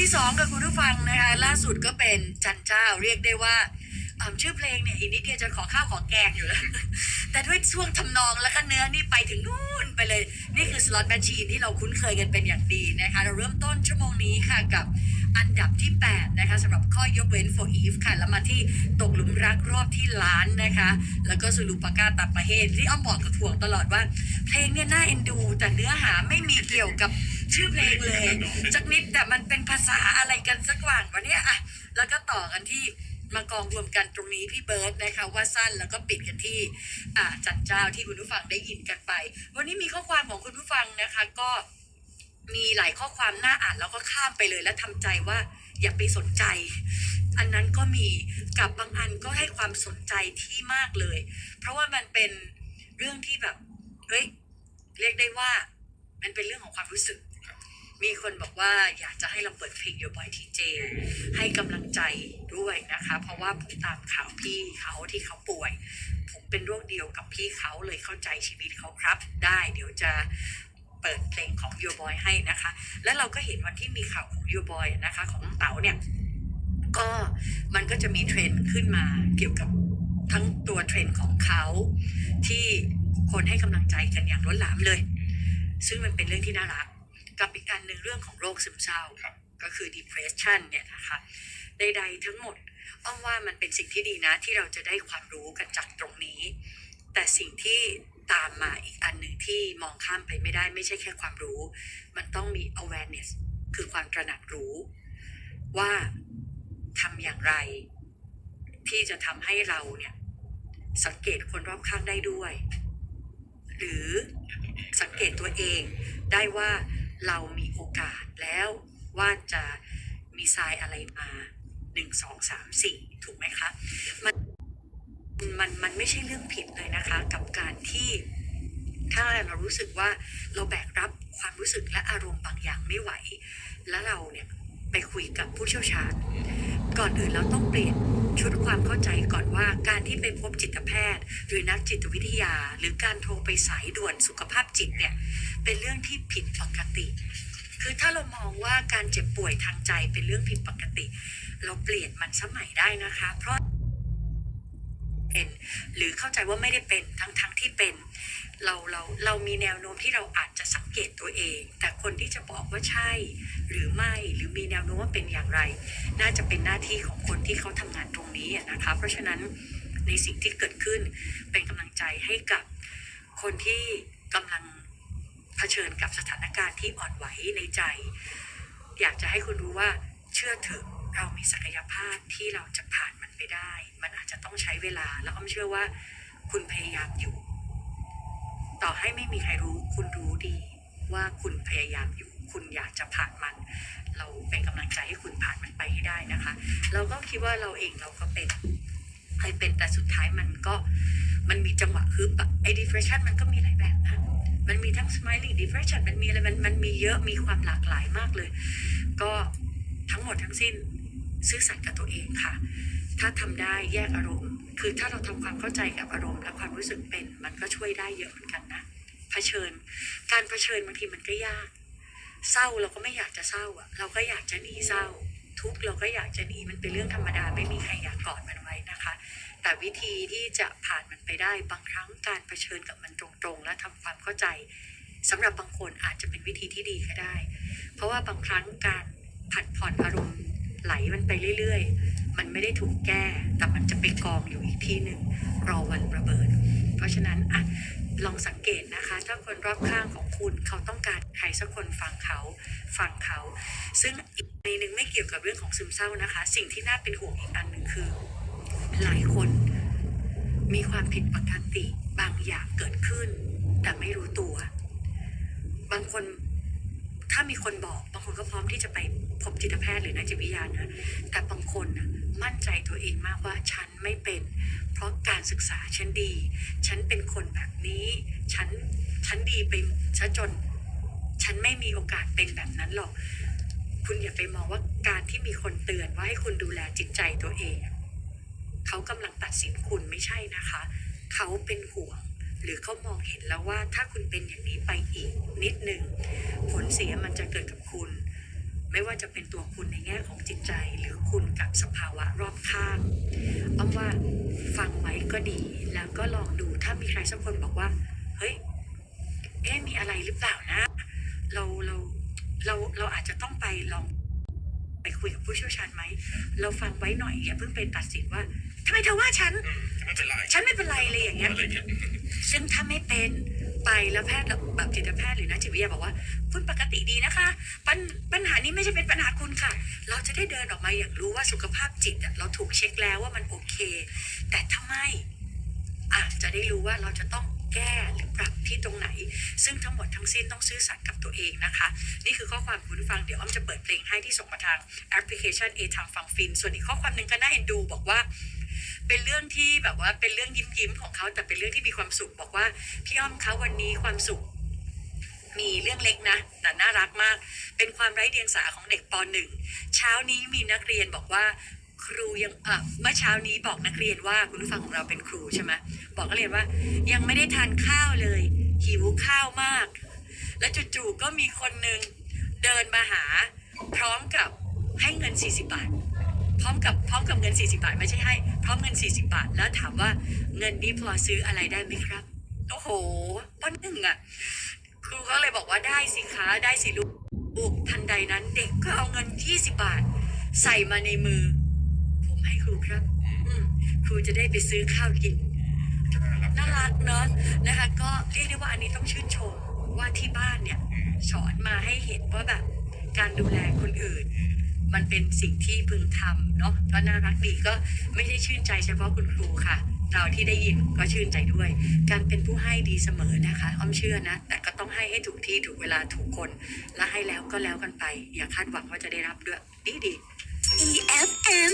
ที่สองกับคุณผู้ฟังนะคะล่าสุดก็เป็นจันเจ้าเรียกได้ว่าชื่อเพลงเนี่ยอีกนิดเดียวจะขอข้าวขอแกงอยู่แล้ว แต่ด้วยช่วงทำนองแล้วก็เนื้อนี่ไปถึงนู่นไปเลย นี่คือสล็อตแมชชีนที่เราคุ้นเคยกันเป็นอย่างดีนะคะเราเริ่มต้นชั่วโมงนี้ค่ะกับอันดับที่ 8 นะคะสำหรับข้อยกเว้น for Eve ค่ะ แล้วมาที่ตกหลุมรักรอบที่ล้านนะคะ แล้วก็สุลูปากาตาประเฮศที่อ้อมบอกกับถ่วงตลอดว่า เพลงเนี่ยน่าเอ็นดู แต่เนื้อหาไม่มีเกี่ยวกับ ชื่อเพลงเลยสักนิดแต่มันเป็นภาษาอะไรกันสักว่างวะเนี่ยอะแล้วก็ต่อกันที่มากองรวมกันตรงนี้พี่เบิร์ดนะคะว่าสั้นแล้วก็ปิดกันที่อ่าจันเจ้าที่คุณผู้ฟังได้ยินกันไป วันนี้มีข้อความของคุณผู้ฟังนะคะ ก็มีหลายข้อความน่าอ่านแล้วก็ข้ามไปเลยและทำใจว่าอย่าไปสนใจ อันนั้นก็มีกับบางอันก็ให้ความสนใจที่มากเลย เพราะว่ามันเป็นเรื่องที่แบบเฮ้ยเรียกได้ว่ามันเป็นเรื่องของความรู้สึก มีคนบอกว่าอยากจะให้เราเปิดเพลง Your Boy TJ ให้กำลังใจด้วยนะคะ เพราะว่าผมตามข่าวพี่เขาที่เขาป่วย ผมเป็นโรคเดียวกับพี่เขาเลยเข้าใจชีวิตเขาครับ ได้เดี๋ยวจะเปิดเพลงของ Your Boy ให้นะคะ แล้วเราก็เห็นวันที่มีข่าวของ Your Boy นะคะของน้องเต๋าเนี่ยก็มันก็จะมีเทรนด์ขึ้นมาเกี่ยวกับทั้งตัวเทรนด์ของเขาที่คนให้กำลังใจกันอย่างล้นหลามเลย ซึ่งมันเป็นเรื่องที่น่ารัก กับอีกอันหนึ่งเรื่องของโรคซึมเศร้าครับก็คือ depression เนี่ยนะคะใดๆทั้งหมดอ้อมว่ามันเป็นสิ่งที่ดีนะที่เราจะได้ความรู้กันจากตรงนี้ แต่สิ่งที่ตามมาอีกอันหนึ่งที่มองข้ามไปไม่ได้ไม่ใช่แค่ความรู้ มันต้องมี awareness คือความตระหนักรู้ ว่าทำอย่างไร ที่จะทำให้เราเนี่ย สังเกตคนรอบข้างได้ด้วย หรือสังเกตตัวเองได้ว่า เรามีโอกาสแล้วว่าจะมีทรายอะไรมาหนึ่งสองสามสี่ถูกไหมคะมันมันมันไม่ใช่เรื่องผิดเลยนะคะ กับการที่ถ้าเรารู้สึกว่าเราแบกรับความรู้สึกและอารมณ์บางอย่างไม่ไหว แล้วเราเนี่ยไปคุยกับผู้เชี่ยวชาญ ก่อนอื่นเราต้องเปลี่ยนชุดความเข้าใจก่อนว่าการที่ไปพบจิตแพทย์ หรือนักจิตวิทยา หรือการโทรไปสายด่วนสุขภาพจิตเนี่ย เป็นเรื่องที่ผิดปกติ คือถ้าเรามองว่าการเจ็บป่วยทางใจเป็นเรื่องผิดปกติ เราเปลี่ยนมันสมัยได้นะคะ เพราะเป็นหรือเข้าใจว่าไม่ได้เป็นทั้งทั้งที่เป็น เราเราเรามีแนวโน้มที่เราอาจจะสังเกตตัวเอง แต่คนที่จะบอกว่าใช่ หรือไม่หรือมีแนวโน้มว่าเป็นอย่างไร น่าจะเป็นหน้าที่ของคนที่เขาทำงานตรงนี้นะคะ เพราะฉะนั้นในสิ่งที่เกิดขึ้นเป็นกำลังใจให้กับคนที่กำลัง เผชิญกับสถานการณ์ที่อ่อนไหวในใจ อยากจะให้คุณรู้ว่าเชื่อเถอะเรามีศักยภาพที่เราจะผ่านมันไปได้ มันอาจจะต้องใช้เวลา แล้วอ้อมเชื่อว่า คุณพยายามอยู่ ต่อให้ไม่มีใครรู้คุณรู้ดีว่าคุณพยายามอยู่ คุณอยากจะผ่านมัน เราเป็นกำลังใจให้คุณผ่านมันไปให้ได้นะคะ เราก็คิดว่าเราเองเราก็เป็นเคยเป็นแต่สุดท้ายมันก็มันมีจังหวะฮึบอะไอ้ depression มันก็มีหลายแบบนะ มันมีทั้ง smiling depression มันมีอะไรมันมันมีเยอะมีความหลากหลายมากเลย ก็ทั้งหมดทั้งสิ้นซื่อสัตย์กับตัวเองค่ะ ถ้าทำได้แยกอารมณ์ คือถ้าเราทำความเข้าใจกับอารมณ์ และความรู้สึกเป็น มันก็ช่วยได้เยอะเหมือนกันนะเผชิญ การเผชิญบางทีมันก็ยาก เศร้าเราก็ไม่อยากจะเศร้าอะเราก็อยากจะหนีเศร้า ทุกข์เราก็อยากจะหนีมันเป็นเรื่องธรรมดาไม่มีใครอยากกอดมันไว้นะคะ แต่วิธีที่จะผ่านมันไปได้บางครั้งการเผชิญกับมันตรงๆ และทำความเข้าใจสำหรับบางคนอาจจะเป็นวิธีที่ดีก็ได้ เพราะว่าบางครั้งการผัดผ่อนอารมณ์ไหลมันไปเรื่อยๆ มันไม่ได้ถูกแก้ แต่มันจะไปกองอยู่อีกที่หนึ่งรอวันระเบิด เพราะฉะนั้นอะ ลองสังเกตนะคะ ถ้าคนรอบข้างของคุณเขาต้องการใครสักคนฟังเขาฟังเขา ซึ่งอีกในหนึ่งไม่เกี่ยวกับเรื่องของซึมเศร้านะคะ สิ่งที่น่าเป็นห่วงอีกอันหนึ่งคือ หลายคนมีความผิดปกติบางอย่างเกิดขึ้น แต่ไม่รู้ตัว บางคนถ้ามีคนบอกบางคนก็พร้อมที่จะไปพบจิตแพทย์หรือนักจิตวิทยานะแต่บางคนมั่นใจตัวเองมากว่าฉันไม่เป็น เพราะการศึกษาฉันดี ฉันเป็นคนแบบนี้ ฉันดีไปซะจน ฉันไม่มีโอกาสเป็นแบบนั้นหรอก คุณอย่าไปมองว่าการที่มีคนเตือนว่าให้คุณดูแลจิตใจตัวเอง เขากำลังตัดสินคุณไม่ใช่นะคะ เขาเป็นห่วง หรือเขามองเห็นแล้วว่าถ้าคุณเป็นอย่างนี้ไปอีกนิดหนึ่งผลเสียมันจะเกิดกับคุณ ไม่ว่าจะเป็นตัวคุณในแง่ของจิตใจ หรือคุณกับสภาวะรอบข้างอ้อมว่าฟังไว้ก็ดี แล้วก็ลองดูถ้ามีใครสักคนบอกว่า เฮ้ย เอ๊ะมีอะไรหรือเปล่านะ เราเราเราเราอาจจะต้องไปลอง ไปคุยกับผู้เชี่ยวชาญไหม เราฟังไว้หน่อยอย่าเพิ่งไปตัดสินว่าทำไมเธอว่าฉัน อืมไม่เป็นไรฉันไม่เป็นไรเลยอย่างเงี้ย อะไรเงี้ยซึ่งถ้าไม่เป็นไปแล้วแพทย์แบบจิตแพทย์หรือนักจิตวิทยาบอกว่า คุณปกติดีนะคะปัญปัญหานี้ไม่ใช่เป็นปัญหาคุณค่ะ เราจะได้เดินออกมาอย่างรู้ว่าสุขภาพจิตอะเราถูกเช็คแล้วว่ามันโอเค แต่ถ้าไม่อาจจะได้รู้ว่าเราจะต้อง แก้หรือปรับที่ตรงไหน ซึ่งทั้งหมดทั้งสิ้นต้องซื่อสัตย์กับตัวเองนะคะ นี่คือข้อความคุณฟังเดี๋ยวอ้อมจะเปิดเพลงให้ที่ส่งมาทางแอปพลิเคชันเอทางฟังฟิน ส่วนอีกข้อความหนึ่งก็น่าเอ็นดูบอกว่าเป็นเรื่องที่แบบว่าเป็นเรื่องยิ้มยิ้มๆของเขาแต่เป็นเรื่องที่มีความสุขบอกว่าพี่อ้อมคะวันนี้ความสุข มีเรื่องเล็กนะ แต่น่ารักมาก เป็นความไร้เดียงสาของเด็กปหนึ่งเช้านี้มีนักเรียนบอกว่าครูยังเมื่อเช้านี้บอกนักเรียนว่าคุณผู้ฟังของเราเป็นครูใช่ไหม บอกนักเรียนว่า ยังไม่ได้ทานข้าวเลย หิวข้าวมาก แล้วจู่ๆก็มีคนหนึ่งเดินมาหา พร้อมกับให้เงิน 40 บาท พร้อมกับพร้อมกับเงิน 40 บาท ไม่ใช่ให้ พร้อมเงิน 40 บาท แล้วถามว่าเงินนี้พอซื้ออะไรได้ไหมครับ โอ้โหป้อนหนึ่งอะครูเขาเลยบอกว่าได้สิคะได้สิลูกลูกทันใดนั้นเด็กก็เอาเงิน 20 บาท ใส่มาในมือ ผมให้ครูครับ อืมครูจะได้ไปซื้อข้าวกิน น่ารักเนอะนะคะก็เรียกได้ว่าอันนี้ต้องชื่นชมว่าที่บ้านเนี่ยสอนมาให้เห็นว่าแบบการดูแลคนอื่น มันเป็นสิ่งที่พึงทำเนาะก็น่ารักดีก็ไม่ได้ชื่นใจเฉพาะคุณครูค่ะ เราที่ได้ยินก็ชื่นใจด้วย การเป็นผู้ให้ดีเสมอนะคะอ้อมเชื่อนะ แต่ก็ต้องให้ให้ถูกที่ถูกเวลาถูกคน และให้แล้วก็แล้วกันไป อย่าคาดหวังว่าจะได้รับด้วยดีดี EFM